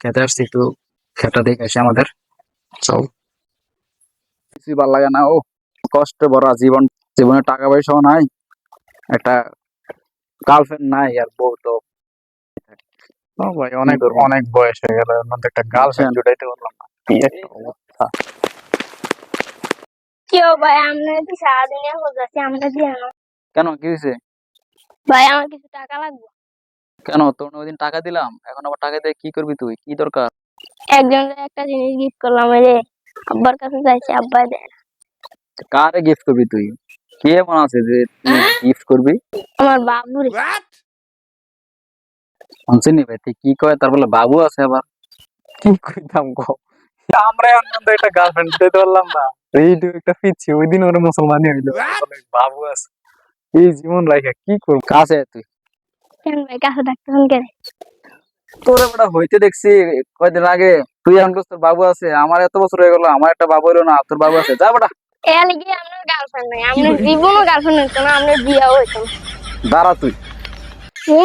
খেতে আসছি একটু খেটা দেখে আসি আমাদের। চল। কিছুই ভালো লাগে না ও কষ্ট ভরা জীবন। জীবনে টাকা পয়সাও নাই একটা গার্লফ্রেন্ড নাই আর বউ তো। ভাই অনেক অনেক বয়স হয়ে গেল একটা গার্লফ্রেন্ড জুটাইতে পারলাম না। কি একটা অবস্থা কেউ ভাই আমরা কি সারাদিনে হচ্ছে আমরা দিয়ে কেন কি হয়েছে ভাই আমার কিছু টাকা লাগবে? কেন? তোর ওই দিন টাকা দিলাম এখন আবার টাকা দিয়ে কি করবি তুই? কি দরকার? একজনের একটা জিনিস গিফট করলাম যে আব্বার কাছে যাইছে আব্বা দেয় না। কারে গিফট করবি তুই? কে এমন আছে যে গিফট করবি? আমার বাবুর। শুনছিনি ভাই তুই কি কয়? তার বলে বাবু আছে আবার। কি কইতাম গো আমরা মধ্যে একটা গার্লফ্রেন্ড দিতে পারলাম না। এই তো একটা পিচ্ছি ওই দিন ওরা মুসলমানি হইল। বাবু আছে। এই জীবন রাখা কি করব? কাছে তুই। কেন? ভাই কাছে তোর বেটা হইতে দেখছি কয়দিন আগে তুই এখন তোর বাবু আছে আমার এত বছর হয়ে গেল আমার একটা বাবু হলো না তোর বাবু আছে। যা বেটা লিগে গার্লফ্রেন্ড নাই আপনার জীবনও গার্লফ্রেন্ড হতো না আপনার বিয়েও হইতো না। দাঁড়া তুই। ও